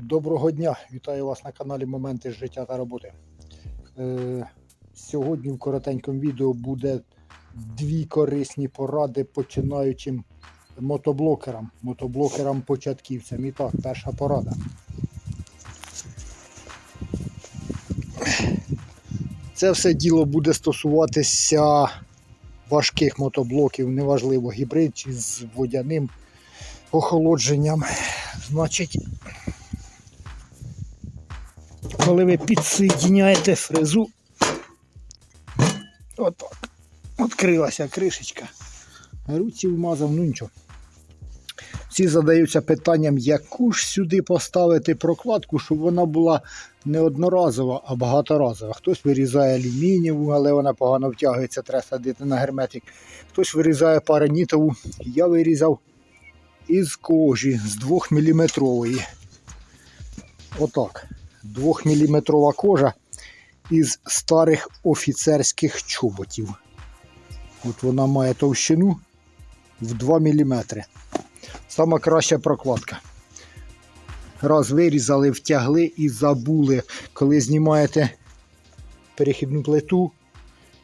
Доброго дня! Вітаю вас на каналі Моменти життя та роботи. Е, сьогодні в коротенькому відео буде дві корисні поради починаючим мотоблокерам, мотоблокерам початківцям. І так, перша порада. Це все діло буде стосуватися важких мотоблоків, неважливо гібрид чи з водяним охолодженням. Значить, коли ви підсоєдняєте фрезу, отак, відкрилася кришечка. Руці вмазав, ну нічого. Всі задаються питанням, яку ж сюди поставити прокладку, щоб вона була не одноразова, а багаторазова. Хтось вирізає алюмінієву, але вона погано втягується, треба садити на герметик. Хтось вирізає паранітову. Я вирізав із кожі з 2 мм. Отак. 2-мм кожа із старих офіцерських чоботів. От вона має товщину в 2 мм. Сама краща прокладка. Раз вирізали, втягли і забули, коли знімаєте перехідну плиту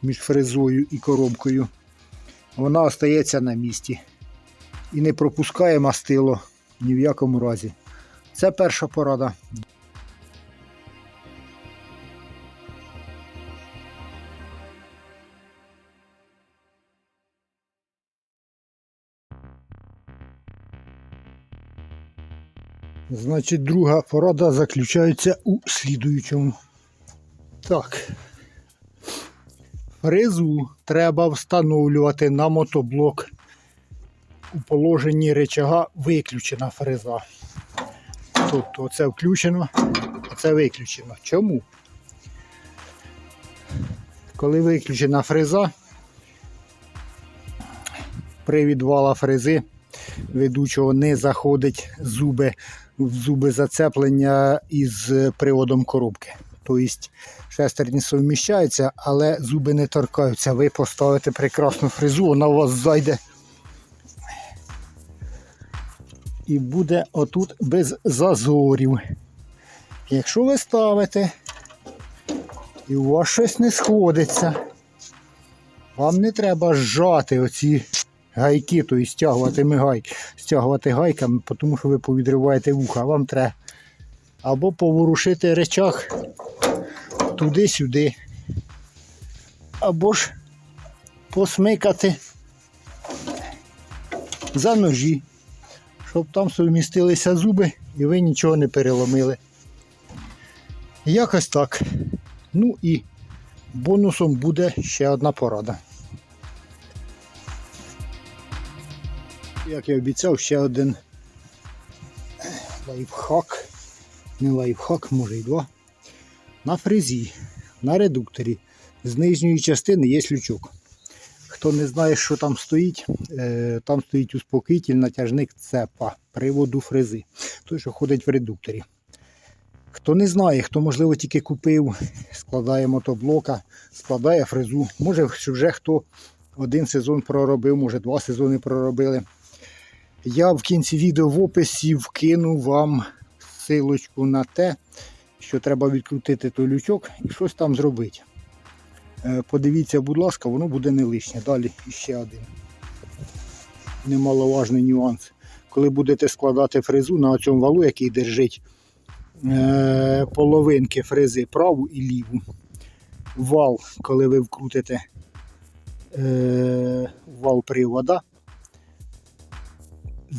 між фрезою і коробкою, вона остається на місці і не пропускає мастило ні в якому разі. Це перша порада. Значить, друга порада заключається у слідуючому. Так. Фрезу треба встановлювати на мотоблок. У положенні речага виключена фреза. Тобто це включено, а це виключено. Чому? Коли виключена фреза, при відвала фрези ведучого не заходить зуби в зуби зацеплення із приводом коробки. Тобто шестерні совміщаються, але зуби не торкаються. Ви поставите прекрасну фрезу, вона у вас зайде і буде отут без зазорів. Якщо ви ставите і у вас щось не сходиться, вам не треба зжати оці гайки, тобто стягувати мигай, стягувати гайками, тому що ви повідриваєте вуха. Вам треба або поворушити речах туди-сюди, або ж посмикати за ножі, щоб там совмістилися зуби і ви нічого не переломили. Якось так. Ну і бонусом буде ще одна порада. Як я обіцяв, ще один лайфхак. Не лайфхак, може і два. На фрезі, на редукторі. З нижньої частини є лючок. Хто не знає, що там стоїть, е, там стоїть успокоїтель, натяжник цепа приводу фрези. Той, що ходить в редукторі. Хто не знає, хто, можливо, тільки купив, складає мотоблока, складає фрезу. Може, вже хто один сезон проробив, може два сезони проробили. Я в кінці відео в описі вкину вам силочку на те, що треба відкрутити той лючок і щось там зробити. Е, Подивіться, будь ласка, воно буде не лишнє. Далі ще один немаловажний нюанс. Коли будете складати фрезу на цьому валу, який держить е, половинки фрези праву і ліву, вал, коли ви вкрутите е, вал привода,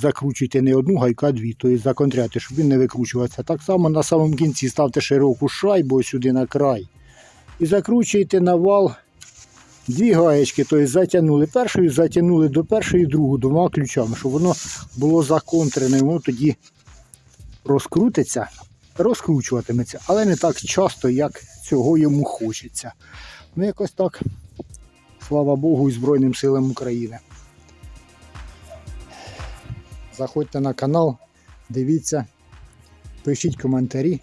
закручуйте не одну гайку, а дві, тобто законтряти, щоб він не викручувався. Так само на самому кінці ставте широку шайбу сюди на край. І закручуєте на вал дві гаєчки, тобто затягнули першою, затягнули до першої, другу двома ключами, щоб воно було законтрене, воно тоді розкрутиться, розкручуватиметься, але не так часто, як цього йому хочеться. Ну, якось так. Слава Богу і Збройним силам України. Заходьте на канал, дивіться, пишіть коментарі.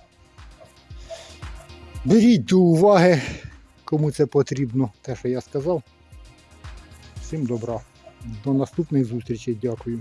Беріть до уваги, кому це потрібно, те, що я сказав. Всім добра. До наступних зустрічей. Дякую.